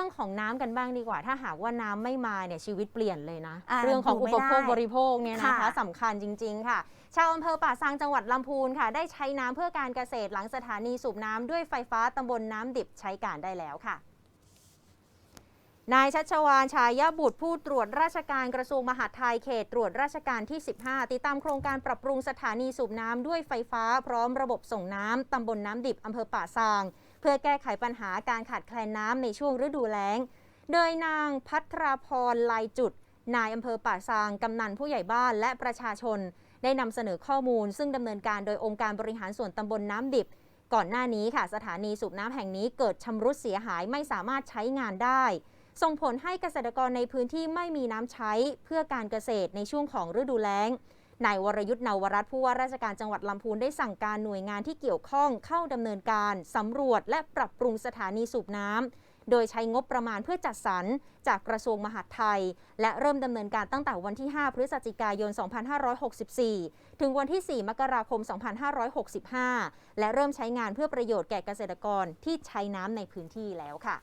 รื่องของน้ำกันบ้างดีกว่า ถ้าหากว่าน้ำไม่มาเนี่ยชีวิตเปลี่ยนเลยนะอ่าเรื่องของอยู่อุไม่ปโภคได้บริโภคเนี่ยนะคะค่ะสำคัญจริง ๆ ค่ะ ชาวอำเภอป่าซางจังหวัดลำพูนค่ะ ได้ใช้น้ำเพื่อการเกษตรหลังสถานีสูบน้ำด้วยไฟฟ้าตำบลน้ำดิบใช้การได้แล้วค่ะนายชัชวานชายบุตรผู้ตรวจราชการกระทรวงมหาดไทยเขตตรวจราชการที่ 15 ติดตามโครงการปรับปรุงสถานีสูบน้ำด้วยไฟฟ้าพร้อมระบบส่งน้ำตำบลน้ำดิบอำเภอป่าซาง เพื่อแก้ไขปัญหาการขาดแคลนน้ำในช่วงฤดูแล้ง โดยนางพัทราพรลายจุด นายอำเภอป่าซางกำนันผู้ใหญ่บ้านและประชาชน ได้นำเสนอข้อมูล ซึ่งดำเนินการโดยองค์การบริหารส่วนตำบลน้ำดิบ ก่อนหน้านี้ค่ะสถานีสูบน้ำแห่งนี้เกิดชำรุดเสียหายไม่สามารถใช้งานได้ ส่งผลให้เกษตรกรในพื้นที่ไม่มีน้ำใช้เพื่อการเกษตรในช่วงของฤดูแล้ง นายวรยุทธ์นาวรัตน์ผู้ว่าราชการจังหวัดลำพูนได้สั่งการหน่วยงานที่เกี่ยวข้องเข้าดำเนินการสำรวจและปรับปรุงสถานีสูบน้ำโดยใช้งบประมาณเพื่อจัดสรรจากกระทรวงมหาดไทย และเริ่มดำเนินการตั้งแต่วันที่ 5 พฤศจิกายน 2564 ถึงวันที่ 4 มกราคม 2565 และเริ่มใช้งานเพื่อประโยชน์แก่เกษตรกรที่ใช้น้ำในพื้นที่แล้วค่ะ